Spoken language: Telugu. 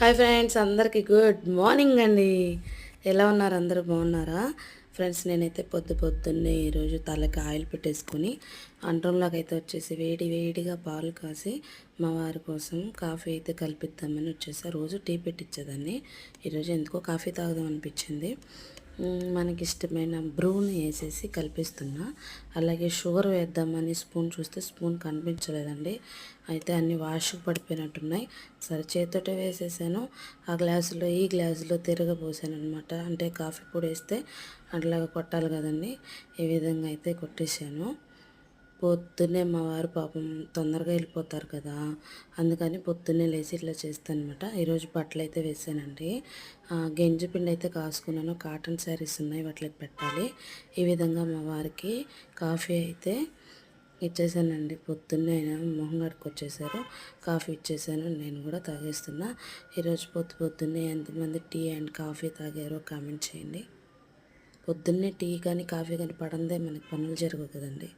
హాయ్ ఫ్రెండ్స్ అందరికీ గుడ్ మార్నింగ్ అండి. ఎలా ఉన్నారు? అందరూ బాగున్నారా? ఫ్రెండ్స్ నేనైతే పొద్దు పొద్దున్నే ఈరోజు తలకి ఆయిల్ పెట్టేసుకొని అంటంలాగా అయితే వచ్చేసి వేడి వేడిగా పాలు కాసి మా వారి కోసం కాఫీ అయితే కల్పిద్దామని వచ్చేసి. రోజు టీ పెట్టించేదాన్ని ఈరోజు ఎందుకో కాఫీ తాగుదాం అనిపించింది. మనకి ఇష్టమైన బ్రూని వేసేసి కలిపిస్తున్నా. అలాగే షుగర్ వేద్దామని స్పూన్ చూస్తే స్పూన్ కనిపించలేదండి. అయితే అన్ని వాష్కి పడిపోయినట్టున్నాయి. సరే చేతితోటే వేసేసాను. ఆ గ్లాసులో ఈ గ్లాసులో తిరగపోసాను అనమాట అంటే కాఫీ పొడి వేస్తే అట్లాగా కొట్టాలి కదండి. ఈ విధంగా అయితే కొట్టేశాను. పొద్దున్నే మా వారు పాపం తొందరగా వెళ్ళిపోతారు కదా అందుకని పొద్దున్నే లేచి ఇట్లా చేస్తాను అనమాట ఈరోజు బట్టలు అయితే వేసానండి. ఆ, పిండి అయితే కాసుకున్నాను. కాటన్ శారీస్ ఉన్నాయి వాటికి పెట్టాలి. ఈ విధంగా మా వారికి కాఫీ అయితే ఇచ్చేసానండి. పొద్దున్నే ఆయన మొహం కడుకొచ్చేసారు కాఫీ ఇచ్చేసాను. నేను కూడా తాగేస్తున్నా. ఈరోజు పొద్దు పొద్దున్నే ఎంతమంది టీ అండ్ కాఫీ తాగారో కామెంట్ చేయండి. పొద్దున్నే టీ కానీ కాఫీ కానీ పడందే మనకి పనులు జరగవు కదండి.